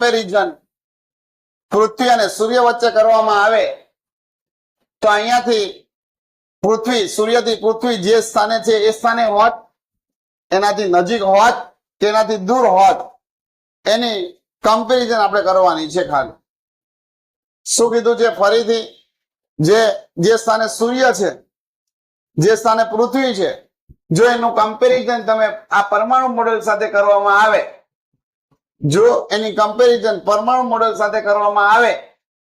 Comparison પૃથ્વી અને સૂર્ય વચ્ચે કરવામાં આવે, તો અહીંયાથી પૃથ્વી, સૂર્યથી પૃથ્વી જે સ્થાને છે, એ સ્થાને હોત, એનાથી નજીક હોત કે એનાથી દૂર હોત, એની કમ્પેરિઝન આપણે કરવાની છે ખાલી. શું કીધું છે? ફરીથી, જે જે સ્થાને સૂર્ય છે, જે સ્થાને પૃથ્વી છે, જો એનું કમ્પેરિઝન તમે આ પરમાણુ મોડેલ સાથે કરવામાં આવે જો એની કમ્પેરિઝન પરમાણુ મોડેલ સાથે કરવામાં આવે,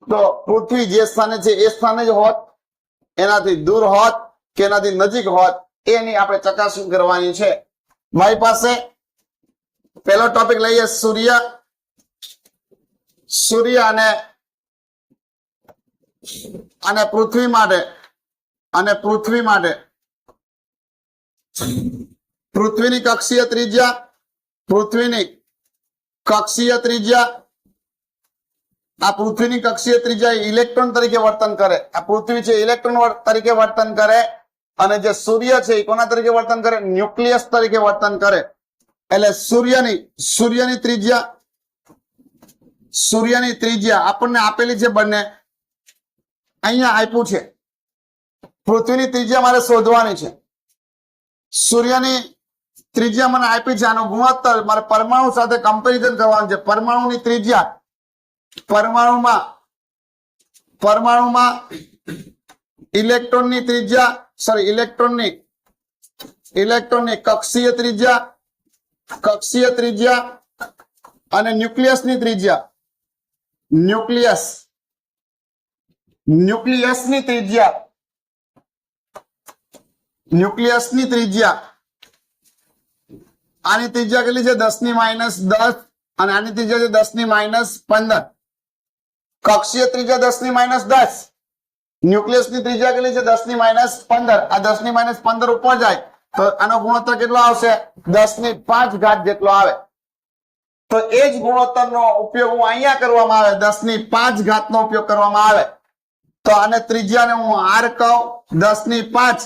તો પૃથ્વી જે સ્થાને છે એ સ્થાને જ હોત, એનાથી દૂર હોત કે એનાથી નજીક હોત, એની આપણે ચકાસણી કરવાની છે. મારી પાસે પેલો ટોપિક લઈએ, સૂર્ય. સૂર્ય અને અને પૃથ્વી માટે, અને પૃથ્વી માટે. પૃથ્વીની કક્ષીય ત્રિજ્યા, પૃથ્વીની કક્ષીય ત્રિજ્યા, આ પૃથ્વીની કક્ષીય ત્રિજ્યા ઇલેક્ટ્રોન તરીકે વર્તન કરે. આ પૃથ્વી છે ઇલેક્ટ્રોન તરીકે વર્તન કરે અને જે સૂર્ય છે એ કોના તરીકે વર્તન કરે? ન્યુક્લિયસ તરીકે વર્તન કરે. એટલે સૂર્યની સૂર્યની ત્રિજ્યા સૂર્યની ત્રિજ્યા આપણને આપેલી છે બંને. અહીંયા આપ્યું છે. પૃથ્વીની ત્રિજ્યા મારે શોધવાની છે. સૂર્યની ત્રિજ્યા મને આપી છે, આનો ગુણોત્તર મારે પરમાણુ સાથે કમ્પેરિઝન કરવાનું છે. પરમાણુની ત્રિજ્યા, પરમાણુમાં પરમાણુમાં ઇલેક્ટ્રોનની ત્રિજ્યા સોરી ઇલેક્ટ્રોનની ઇલેક્ટ્રોનની કક્ષીય ત્રિજ્યા કક્ષીય ત્રિજ્યા અને ન્યુક્લિયસની ત્રિજ્યા. ન્યુક્લિયસ, ન્યુક્લિયસની ત્રિજ્યા ન્યુક્લિયસની ત્રિજ્યા. આની ત્રિજ્યા કેટલી છે? દસની માઇનસ દસ અને આની ત્રિજ્યા છે દસની માઇનસ પંદર. કક્ષીય ત્રિજ્યા દસની માઇનસ દસ. ન્યુક્લિયસની ત્રિજ્યા કેટલી છે? દસની માઇનસ પંદર. આ દસની માઇનસ પંદર ઉપર જાય તો આનો ગુણોત્તર કેટલો આવશે? દસની પાંચ ઘાત જેટલો આવે. તો એ જ ગુણોત્તરનો ઉપયોગ હું અહીંયા કરવામાં આવે. દસની પાંચ ઘાતનો ઉપયોગ કરવામાં આવે. તો આને ત્રિજ્યાને હું આર કહું. દસની પાંચ.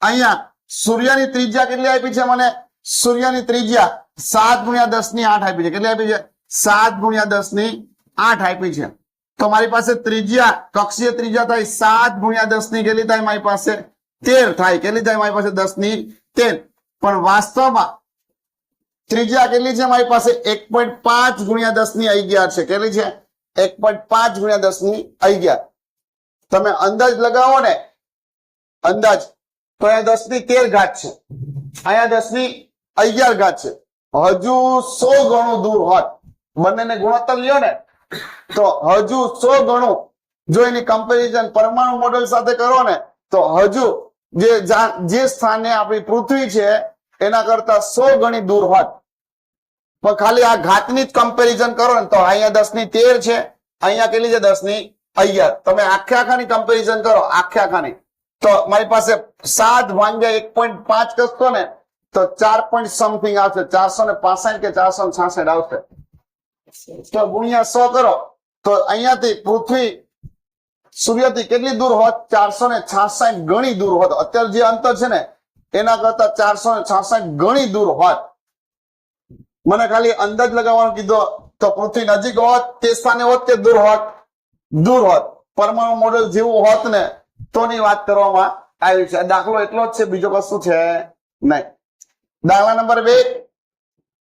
અહીંયા સૂર્યની ત્રિજ્યા કેટલી આપી છે મને? સૂર્યની ત્રિજ્યા સાત ગુણ્યા દસની આઠ આપી છે. કેટલી આપી છે? સાત ગુણ્યા દસની આઠ આપી છે. તો મારી પાસે ત્રિજ્યા, કક્ષીય ત્રિજ્યા થાય સાત ગુણ્યા દસની કેટલી થાય? મારી પાસે તેર થાય. કેટલી થાય? મારી પાસે દસની તેર. પણ વાસ્તવમાં ત્રિજ્યા કેટલી છે? મારી પાસે એક પોઈન્ટ પાંચ ગુણ્યા દસની અગિયાર છે. કેટલી છે? એક પોઈન્ટ પાંચ ગુણ્યા દસની અગિયાર. તમે અંદાજ લગાવો ને. અંદાજ. તો અહીંયા દસની તેર ઘાત છે. અહીંયા દસની અગિયાર ઘાત છે. હજુ સો ગણું દૂર હોત. બંનેને ગુણોત્તર લ્યો ને. તો હજુ સો ગણું. જો એની કમ્પેરિઝન પરમાણુ મોડેલ સાથે કરો ને, તો હજુ જે જે સ્થાને આપણી પૃથ્વી છે, એના કરતા સો ગણી દૂર હોત. પણ ખાલી આ ઘાતની જ કમ્પેરિઝન કરો ને, તો અહીંયા દસની તેર છે, અહીંયા કેટલી છે દસની અગિયાર. તમે આખે આખાની કમ્પેરિઝન કરો, આખે આખાની. તો મારી પાસે સાત ભાંગ્યા એક પોઈન્ટ પાંચ કરશો ને તો ચાર પોઈન્ટ સમથિંગ આવશે. ચારસો ને પાસઠ કે ચારસો ને છાસઠ આવશે. તો ગુણ્યા સો કરો. તો અહીંયાથી પૃથ્વી સૂર્યથી કેટલી દૂર હોત? ચારસો ને છાસઠ ગણી દૂર હોત. અત્યારે જે અંતર છે ને, એના કરતા ચારસો ને છાસઠ ગણી દૂર હોત. મને ખાલી અંદાજ લગાવવાનો કીધો, તો પૃથ્વી નજીક હોત તે સ્થાને હોત કે દૂર હોત? દૂર હોત. પરમાણુ મોડેલ જેવું હોત ને તોની વાત કરવામાં આવી છે. દાખલો એટલો જ છે, બીજો કશું છે નહીં. દાખલા નંબર બે.